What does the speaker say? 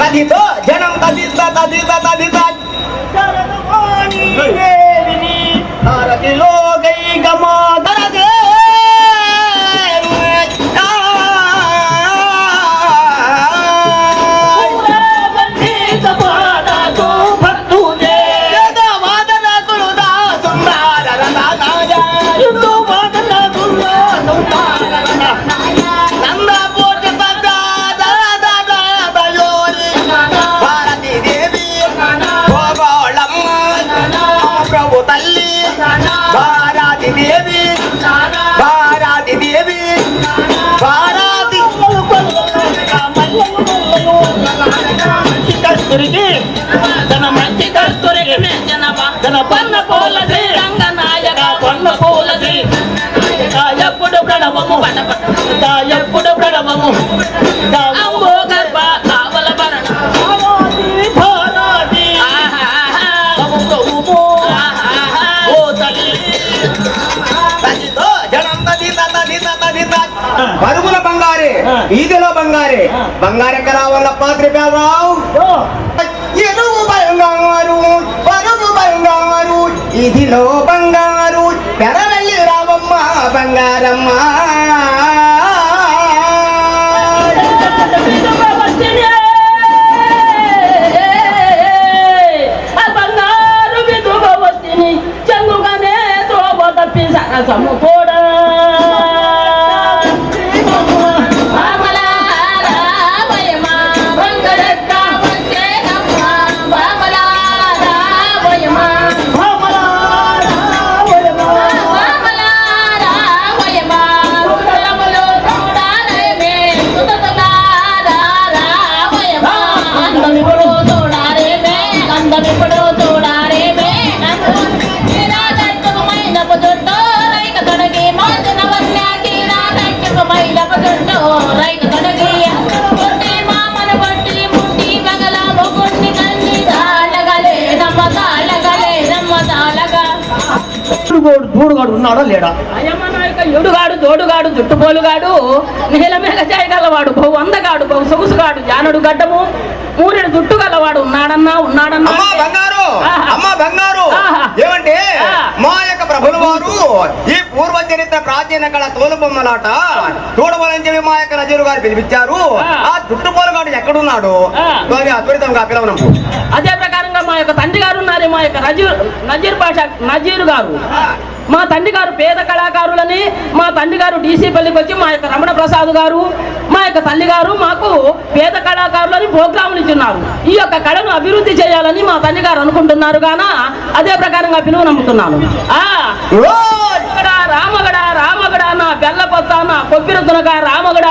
Tadi tuh jangan tadi, tadi, tadi, tadi, tadi. Jangan కస్తూరికి తన మంచి కస్తూరికి తన పన్న పూలది రంగనాయక పన్న పూలది ఎప్పుడు ప్రణవము ఎప్పుడు ప్రణవము అంబో గర్భ బంగారే ఈదిలో బంగారే. బంగారెక్క రావాల పాత్రి రావు ఎరువు బంగారు పరుగు బంగారు ఇదిలో బంగారు పెరవెల్లి రావమ్మ బంగారమ్మ. బంగారు చెంగుగానే আমি చూడుగోడు చూడుగాడు ఉన్నాడా లేడా? ఎడుగాడు జోడుగాడు జుట్టుపోలుగాడు నీలమేఘ చేయగలవాడు బహు అందగాడు బహు సొగుసుగాడు జానుడు గడ్డము మూరెడు జుట్టు గలవాడు ఉన్నాడన్నా ఉన్నాడన్నా అమ్మా బంగారు ఆహా. అమ్మా బంగారు ఆహా. ఏమంటే ఆ. మా యొక్క ప్రభుల వారు ఈ పూర్వ చరిత్ర ప్రాచీన కళ తోలుబొమ్మలాట చూడవలని చెప్పి మా యొక్క నజీరు గారు పిలిపించారు. ఆ. ఆ చుట్టుపోలుగాడు ఎక్కడున్నాడు అద్భుతంగా పిలవనము అదే ప్రకారంగా మా యొక్క తండ్రి గారు ఉన్నారు మా యొక్క నజీర్ నజీర్ పాషా నజీర్ గారు. మా తండ్రి గారు పేద కళాకారులని మా తండ్రి గారు డీసీ పల్లికి వచ్చి మా యొక్క రమణ ప్రసాద్ గారు మా యొక్క తల్లి గారు మాకు పేద కళాకారులని ప్రోగ్రాములు ఇచ్చున్నారు. ఈ యొక్క కళను అభివృద్ధి చేయాలని మా తండ్రి గారు అనుకుంటున్నారు గాన? అదే ప్రకారంగా పిలువ నమ్ముతున్నాను. ఆ రామగడ రామగడ రామగడ నా బెల్లపొత్త నా కొబ్బరి తునక రామగడ